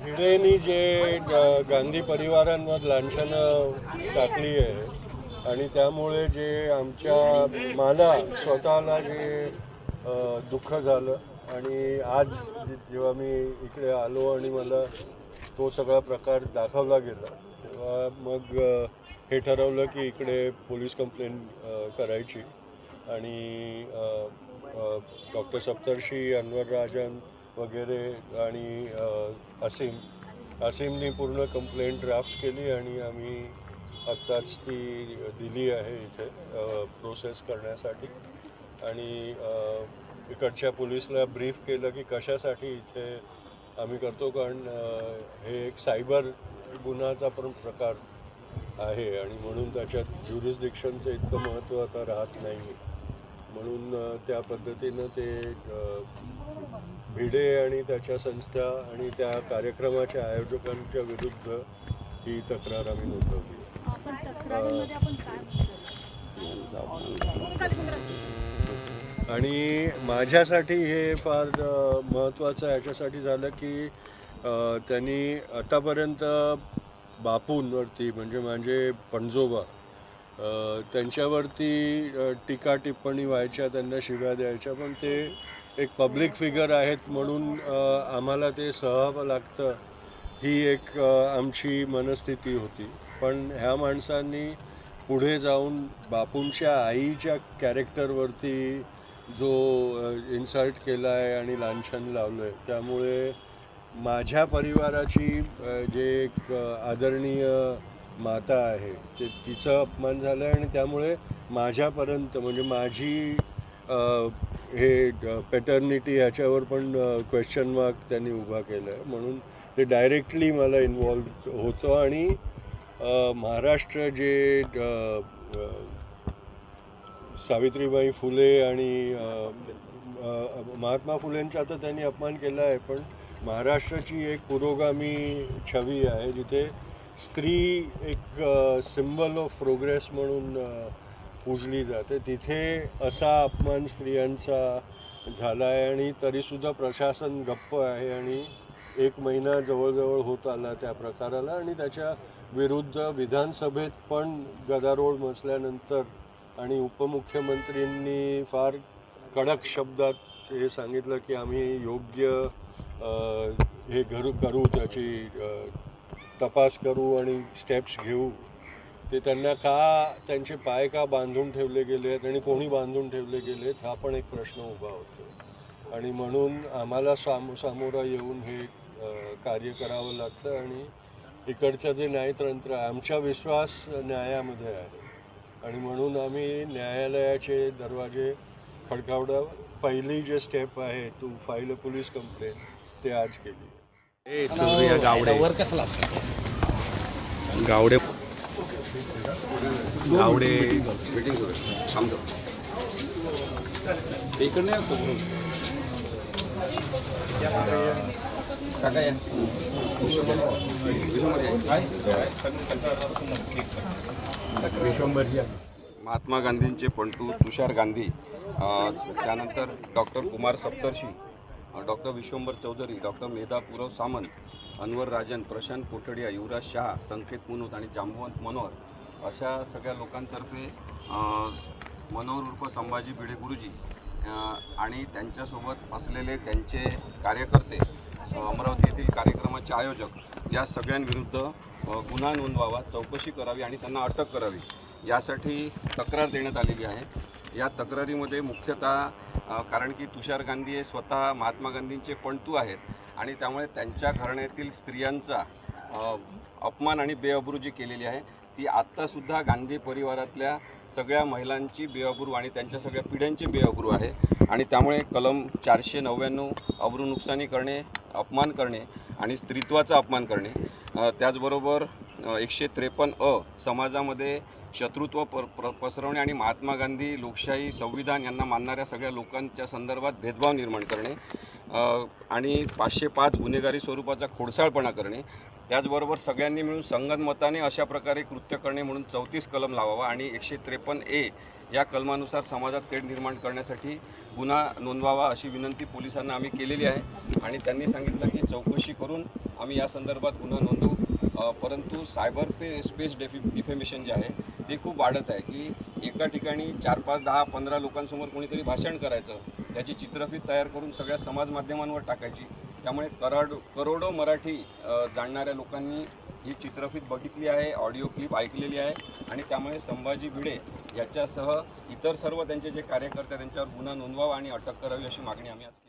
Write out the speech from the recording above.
भिडेनी जे गांधी परिवारांवर लांछनं टाकली आहे आणि त्यामुळे जे आमच्या मला स्वतःला जे दुःख झालं आणि आज जेव्हा मी इकडे आलो आणि मला तो सगळा प्रकार दाखवला गेला तेव्हा मग हे ठरवलं की इकडे पोलीस कंप्लेंट करायची. आणि डॉक्टर सप्तर्षी अनवर राजन वगैरे आणि असीम असीमनी पूर्ण कंप्लेंट ड्राफ्ट केली आणि आम्ही आत्ताच ती दिली आहे इथे प्रोसेस करण्यासाठी. आणि इकडच्या पोलिसला ब्रीफ केलं की कशासाठी इथे आम्ही करतो कारण हे एक सायबर गुन्हाचा पण प्रकार आहे आणि म्हणून त्याच्यात ज्युरिस्डिक्शनचं इतकं महत्त्व आता राहत नाही म्हणून त्या पद्धतीनं ते भिडे आणि त्याच्या संस्था आणि त्या कार्यक्रमाच्या आयोजकांच्या विरुद्ध ही तक्रार आम्ही नोंदवली. आणि माझ्यासाठी हे फार महत्त्वाचं याच्यासाठी झालं की त्यांनी आतापर्यंत बापूंवरती म्हणजे माझे पणजोबा त्यांच्यावरती टीका टिप्पणी व्हायच्या त्यांना शिव्या द्यायच्या पण ते एक पब्लिक फिगर आहेत म्हणून आम्हाला ते सहावं लागतं. ही एक आमची मनस्थिती होती. पण ह्या माणसांनी पुढे जाऊन बापूंच्या आईच्या कॅरेक्टरवरती जो इन्सल्ट केला आहे आणि लांछन लावलं आहे त्यामुळे माझ्या परिवाराची जे एक आदरणीय माता आहे ते तिचं अपमान झालं आहे आणि त्यामुळे माझ्यापर्यंत म्हणजे माझी हे पॅटर्निटी ह्याच्यावर पण क्वेश्चन मार्क त्यांनी उभा केला आहे म्हणून ते डायरेक्टली मला इन्वॉल्व होतं आणि महाराष्ट्र जे सावित्रीबाई फुले आणि महात्मा फुलेंचा तर त्यांनी अपमान केला आहे पण महाराष्ट्राची एक पुरोगामी छवी आहे जिथे स्त्री एक सिम्बल ऑफ प्रोग्रेस म्हणून पूजली जाते. तिथे असा अपमान स्त्रियांचा झाला आहे आणि तरीसुद्धा प्रशासन गप्प आहे आणि एक महिना जवळजवळ होत आला त्या प्रकाराला आणि त्याच्या विरुद्ध विधानसभेत पण गदारोळ मसल्यानंतर आणि उपमुख्यमंत्र्यांनी फार कडक शब्दात हे सांगितलं की आम्ही योग्य हे घरू करू त्याची तपास करू आणि स्टेप्स घेऊ. ते त्यांना का त्यांचे पाय का बांधून ठेवले गेले आहेत आणि कोणी बांधून ठेवले गेले आहेत हा पण एक प्रश्न उभा होतो. आणि म्हणून आम्हाला सामो सामोरं येऊन हे कार्य करावं लागतं आणि इकडचं जे न्यायतंत्र आहे आमचा विश्वास न्यायामध्ये आहे. आणि म्हणून आम्ही न्यायालयाचे दरवाजे खडकावडा पहिली जे स्टेप आहे to file a police complaint ते आज केली. गावडे गावडे. गावडे इकडे महात्मा गांधींचे पंटू तुषार गांधी त्यानंतर doctor Kumar Saptarshi doctor Vishwambhar Chaudhari doctor Medha Purav Samant Anwar Rajan Prashant Kothadia Yuvraj Shah Sanket Munot आणि जांबवंत मनोहर अशा सगळ्या लोकांतर्फे मनोहर उर्फ संभाजी भिडे गुरुजी आणि त्यांच्यासोबत असलेले त्यांचे कार्यकर्ते अमरावती येथील कार्यक्रमाचे आयोजक या सगळ्यांविरुद्ध गुन्हा नोंदवावा चौकशी करावी आणि त्यांना अटक करावी यासाठी तक्रार देण्यात आलेली आहे. या तक्रारीमध्ये मुख्यतः कारण की तुषार गांधी हे स्वतः महात्मा गांधींचे पणतू आहेत आणि त्यामुळे त्यांच्या घराण्यातील स्त्रियांचा अपमान आणि बेअब्रू जी केलेली आहे. ती आत्तासुद्धा गांधी परिवारातल्या सगळ्या महिलांची बेअब्रू आणि त्यांच्या सगळ्या पिढ्यांची बेअब्रू आहे आणि त्यामुळे कलम चारशे नव्याण्णव अब्रू नुकसानी करणे अपमान करणे आणि स्त्रीत्वाचा अपमान करणे. त्याचबरोबर एकशे त्रेपन्न अ समाजामध्ये शत्रुत्व पर प्र पसरवणे आणि महात्मा गांधी लोकशाही संविधान यांना मानणाऱ्या सगळ्या लोकांच्या संदर्भात भेदभाव निर्माण करणे आणि पाचशे पाच गुन्हेगारी स्वरूपाचा खोडसाळपणा करणे त्याचबरोबर सगळ्यांनी मिळून संगनमताने अशा प्रकारे कृत्य करणे म्हणून चौतीस कलम लावावा आणि एकशे त्रेपन्न ए या कलमानुसार समाजात तेढ निर्माण करण्यासाठी गुन्हा नोंदवावा अशी विनंती पोलिसांना आम्ही केलेली आहे आणि त्यांनी सांगितलं की चौकशी करून आम्ही या संदर्भात गुन्हा नोंदवू. परंतु सायबर पे स्पेस डेफि डिफेमेशन जे आहे ते खूप वाढत आहे की एका ठिकाणी चार पाच दहा पंधरा लोकांसमोर कोणीतरी भाषण करायचं त्याची चित्रफित तयार करून सगळ्या समाज माध्यमांवर टाकायची. त्यामुळे कराड करोडो मराठी जाणणाऱ्या लोकांनी ही चित्रफित बघितली आहे ऑडिओ क्लिप ऐकलेली आहे आणि त्यामुळे संभाजी भिडे याच्यासह इतर सर्व त्यांचे जे कार्यकर्ते त्यांच्यावर गुन्हा नोंदवावा आणि अटक करावी अशी मागणी आम्ही आज